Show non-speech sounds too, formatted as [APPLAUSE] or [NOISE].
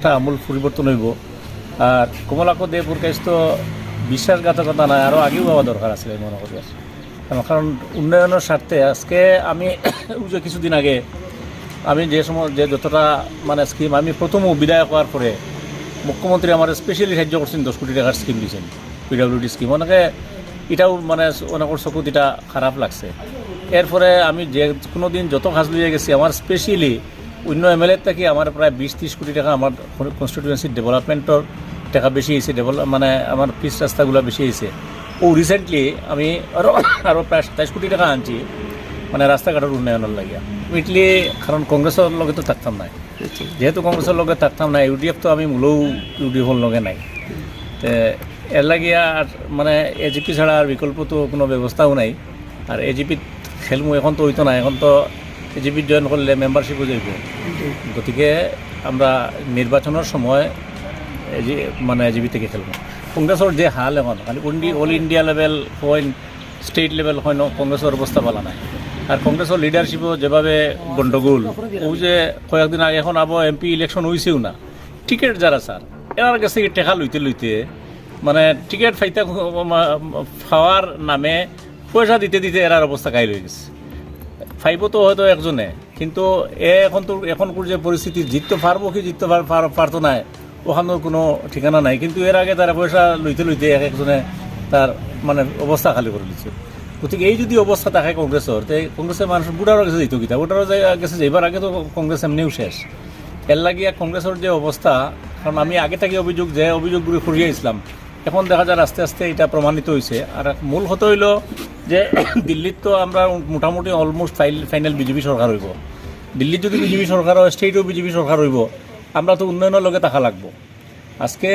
একটা আমূল পরিবর্তন হইব। আর কমলাক্ষ দেবপুর কেস তো বিশ্বাসঘাতকতা নাই আরও আগেও হওয়া দরকার আছে মনে করি। কারণ- উন্নয়নের স্বার্থে আজকে আমি [COUGHS] যে কিছুদিন আগে আমি যে সময়, যে যতটা মানে স্কিম আমি প্রথম বিদায় হওয়ার পরে মুখ্যমন্ত্রী আমার স্পেশালি সাহায্য করছেন, দশ কোটি টাকার স্কিম দিয়েছেন পিডাব্লিউডি স্কিম অনেকে এটাও মানে অনেকের চকুত এটা খারাপ লাগছে। এরপরে আমি যে কোনো দিন যত কাজ লিয়ে গেছি, আমার স্পেশালি অন্য এম এল এর থেকে আমার প্রায় বিশ ত্রিশ কোটি টাকা আমার কনস্টিটিউয়েন্সির ডেভেলপমেন্টের টাকা বেশি হয়েছে ডেভেলপ মানে আমার পিচ রাস্তাগুলো বেশি হয়েছে ও রিসেন্টলি আমি আরও আরও প্রায় সাতাইশ কোটি টাকা আনছি মানে রাস্তাঘাটের উন্নয়নের লাগিয়া উইটলি কারণ কংগ্রেসের লগে তো থাকতাম নাই। যেহেতু কংগ্রেসের লগে থাকতাম না ইউডিএফ তো আমি মূলেও ইউডিএফের লগে নাই। তে এর লাগিয়া আর মানে এজিপি ছাড়া আর বিকল্প তো কোনো ব্যবস্থাও নাই। আর এজিপিত খেলমু এখন তো হইতো না এখন তো এজিপিত জয়েন করলে মেম্বারশিপও যাইব। গতিকে আমরা নির্বাচনের সময় এজি মানে এজিপি থেকে খেলব। কংগ্রেসের যে হাল এখন খালি অল ইন্ডিয়া লেভেল হয় স্টেট লেভেল হয় ন কংগ্রেসের অবস্থা ভালো নাই। আর কংগ্রেসের লিডারশিপও যেভাবে গন্ডগোল ও যে কয়েকদিন আগে এখন আবার এমপি ইলেকশন হয়েছেও না। টিকিট যারা স্যার এনার কাছে থেকে টেকা লইতে লইতে মানে টিকিট ফাইতে খাওয়ার নামে পয়সা দিতে দিতে এরার অবস্থা কাই লই গেছে। ফাইবও তো হয়তো একজনে, কিন্তু এ এখন তো এখনকার যে পরিস্থিতি জিততে পারব কি জিততে পার- পার- পারতো না ওখানেও কোনো ঠিকানা নাই। কিন্তু এর আগে তারা পয়সা লইতে লইতে এক একজনে তার মানে অবস্থা খালি করে দিচ্ছে গতিকে এই যদি অবস্থা থাকে কংগ্রেসের তো কংগ্রেসের মানুষ বুড়ারও গেছে যেত কিতা? বুড়ারও গেছে যাইবার আগে তো কংগ্রেস এমনিও শেষ এর লাগিয়া কংগ্রেসের যে অবস্থা কারণ আমি আগে থেকে অভিযোগ যে অভিযোগগুলি ফুরিয়েছিলাম এখন দেখা যায় আস্তে আস্তে এটা প্রমাণিত হয়েছে আর মূল কথা হইল যে [COUGHS] দিল্লিত তো আমরা মোটামুটি অলমোস্ট ফাইনাল বিজেপি সরকার হইব। দিল্লির যদি বিজেপি সরকার হয় স্টেটও বিজেপি সরকার হইব, আমরা তো উন্নয়নের লগে থাকা লাগবো। আজকে